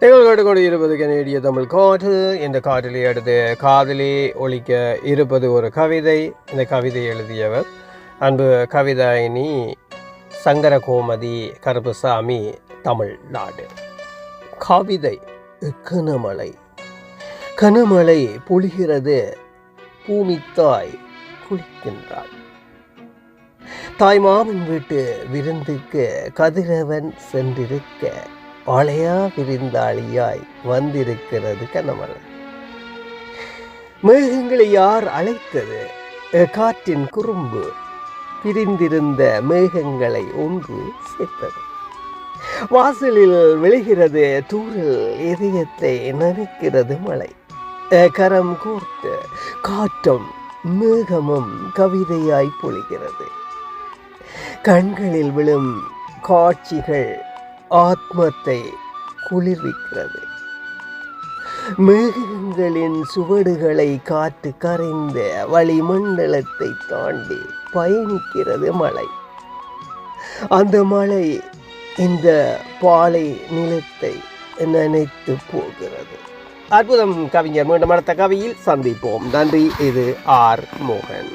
நீங்கள் கேட்டுக்கொண்டு இருப்பது கனேடிய தமிழ் காற்று. இந்த காற்றிலே அடுத்து காதலே ஒழிக்க இருப்பது ஒரு கவிதை. இந்த கவிதை எழுதியவர் அன்பு கவிதாயினி சங்கரகோமதி கருப்புசாமி தமிழ்நாடு. கவிதை கனமழை. கனமழை பொழிகிறது பூமித்தாய் குளிக்கின்றாள். தாய் மாமன் வீட்டு விருந்துக்கு கதிரவன் சென்றிருக்க ஆளையா விருந்தாளியாய் வந்திருக்கிறது கனமலை மேகங்களை யார் அழைத்தது? காற்றின் குறும்பு பிரிந்திருந்த மேகங்களை ஒன்று சேர்த்தது. வாசலில் விழுகிறது தூரில் இதயத்தை நனைக்கிறது மழை. அஹ், கரம் கோர்த்து காற்றும் மேகமும் கவிதையாய் பொழிகிறது. கண்களில் விழும் காட்சிகள் ஆத்மத்தை குளிர்விக்கிறது. மேகங்களின் சுவடுகளை காற்று கரைந்த வளிமண்டலத்தை தாண்டி பயணிக்கிறது மழை. அந்த மழை இந்த பாலை நிலத்தை நினைத்து போகிறது. அற்புதம் கவிஞர் மீண்டும் அடுத்த கவியில் சந்திப்போம். நன்றி இது ஆர் மோகன்.